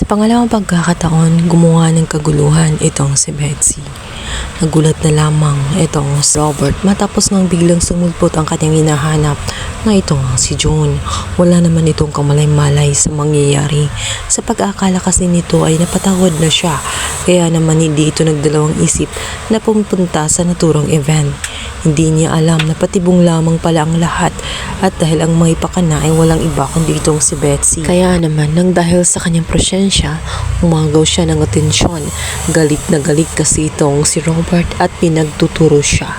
Sa pangalawang pagkakataon, gumawa ng kaguluhan itong si Betsy. Nagulat na lamang itong si Robert matapos nang biglang sumulpot ang kanyang hinahanap na ito si John. Wala naman itong kamalay-malay sa mangyayari. Sa pag-aakala kasi nito ay napatawad na siya kaya naman hindi ito nagdalawang isip na pumunta sa naturang event. Hindi niya alam na patibong lamang pala ang lahat at dahil ang may pakana ay walang iba kundi itong si Betsy. Kaya naman nang dahil sa kanyang presensya, umagaw siya ng atensyon. Galit na galit kasi itong si Robert at pinagtuturo siya.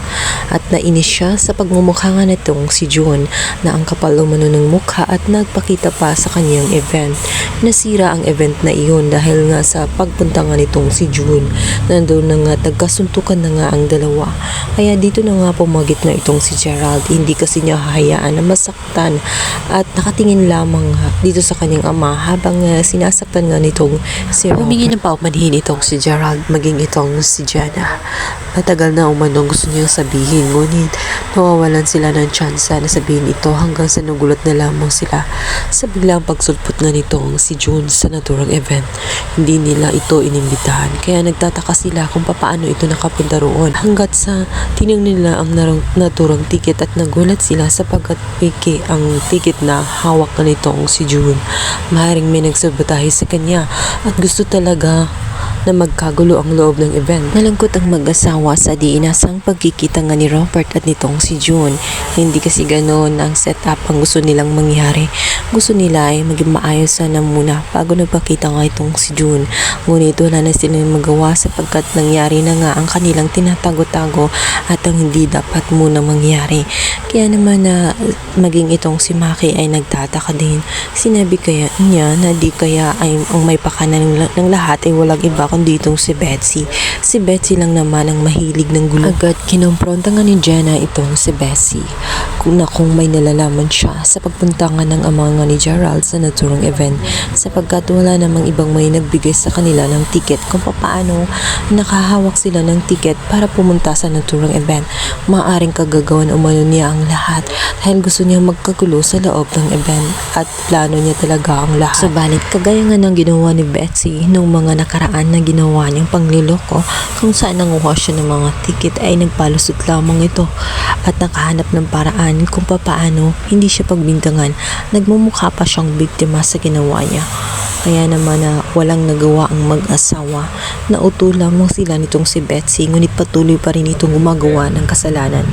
At nainis siya sa pagmumukha nga nitong si June na ang kapal umano ng mukha at nagpakita pa sa kanyang event. Nasira ang event na iyon dahil nga sa pagpunta nga nitong si June. Nandun na nga tagkasuntukan na nga ang dalawa. Kaya dito na nga pumagit na itong si Gerald. Hindi kasi niya hahayaan na masaktan at nakatingin lamang nga dito sa kanyang ama habang uh, sinasaktan nga nitong si Robert. Humingi ng paumanhin itong si Gerald maging itong si Jenna. Matagal na umano gusto niyang sabihin ngunit nawawalan sila ng tsansa na sabihin ito hanggang sa nagulat na lamang sila sa biglang pagsulpot nga nitong si June sa naturang event. Hindi nila ito inimbitahan kaya nagtataka sila kung papaano ito nakapunta roon hanggat sa tinang nila ang naturang ticket at nagulat sila sapagkat piki ang ticket na hawak na nitong si June. Maaaring may nagsabotahe sa kanya at gusto talaga na magkagulo ang loob ng event. Nalangkot ang mag-asawa sa di inasang pagkikita nga ni Robert at nitong si June. Hindi kasi ganoon ang setup ang gusto nilang mangyari. Gusto nila ay maging maayos sana muna bago nagpakita nga itong si June. Ngunit wala na silang magawa sapagkat nangyari na nga ang kanilang tinatago-tago at ang hindi dapat muna mangyari. Kaya naman na maging itong si Maki ay nagtataka din. Sinabi kaya niya na di kaya ay ang may pakanan ng, ng lahat ay walang iba kundi itong si Betsy. Si Betsy lang naman ang mahilig ng gulo. Agad kinompronta nga ni Jenna itong si Betsy. Kung na kung may nalalaman siya sa pagpunta nga ng ama nga ni Gerald sa naturang event sapagkat wala namang ibang may nagbigay sa kanila ng ticket kung paano nakahawak sila ng ticket para pumunta sa naturang event. Maaring kagagawan umano niya ang lahat dahil gusto niya magkagulo sa loob ng event at plano niya talaga ang lahat. Subalit kagaya nga ng ginawa ni Betsy nung mga nakaraan na ginawa niyang pangliloko kung saan nanguha siya ng mga ticket ay nagpalusot lamang ito at nakahanap ng paraan kung papaano hindi siya pagbintangan. Nagmumukha pa siyang biktima sa ginawa niya. Kaya naman na walang nagawa ang mag-asawa. Nauto lamang sila nitong si Betsy ngunit patuloy pa rin itong gumagawa ng kasalanan.